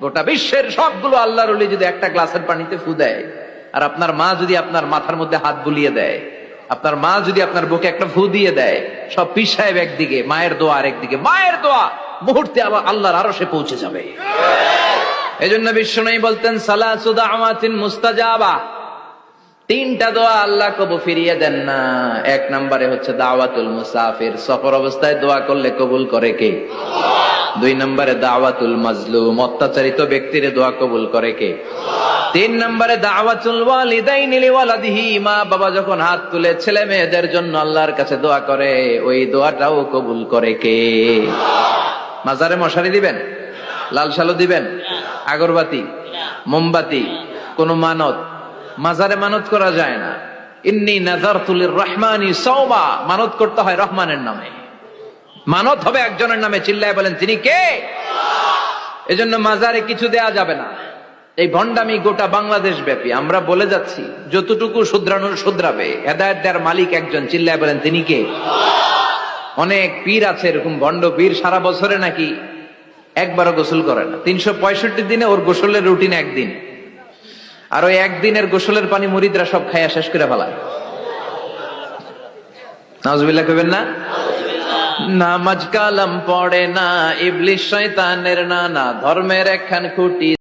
গোটা বিশ্বের সবগুলো আল্লাহর যদি একটা গ্লাসের পানিতে ফু দেয়, আর আপনার মা যদি আপনার মাথার মধ্যে হাত বুলিয়ে দেয়, আপনার মা যদি আপনার বুকে একটা ফু দিয়ে দেয়, সব পীর একদিকে, মায়ের দোয়া আরেকদিকে মায়ের দোয়া মুহূর্তে আবার আল্লাহর আরও সে পৌঁছে যাবে। এই জন্য বিষ্ণু বলতেন তিনটা দোয়া আল্লাহ কবু ফিরিয়ে দেন না। এক নম্বরে হচ্ছে দাওয়াতুল মুসাফির, সফর অবস্থায় দোয়া করলে কবুল করে কে? দুই নম্বরে দাওয়াতুল মাজলুম, অত্যাচারিত ব্যক্তির দোয়া কবুল করে কে? তিন নম্বরে দাওয়াতুল ওয়ালিদাইনি লিওয়ালাদিহি, মা বাবা যখন হাত তুলে ছেলে মেয়েদের জন্য আল্লাহর কাছে দোয়া করে, ওই দোয়াটাও কবুল করে কে? মাজারে মশারি দিবেন? লাল সালো দিবেন? আগরবাতি? মোমবাতি? কোন মানত? মাজারে মানত করা যায় না। ইন্নি নাজারতুলির রহমানি সৌমা মানত করতে হয় রহমানের নামে। মানত হবে একজনের নামে চিল্লায় বলেন, তিনি কে? এজন্য মাজারে কিছু দেয়া যাবে না। এই ভণ্ডামি গোটা বাংলাদেশ ব্যাপী আমরা বলে যাচ্ছি, যতটুকু শুধরানোর শুধরাবে, হেদায়ত মালিক একজন, চিল্লায় বলেন, তিনি কে? অনেক পীর আছে, এরকম ভণ্ড পীর, সারা বছরে নাকি একবারও গোসল করে না। তিনশো পঁয়ষট্টি দিনে ওর গোসলের রুটিন একদিন। আর ওই একদিনের গোসলের পানি মুরিদরা সব খাইয়া শেষ করে ফেলায়। নাজবিল্লা কবেন না? নামাজ কালাম পড়ে না ইবলিশ শয়তানের নানা ধর্মের একখান খুঁটি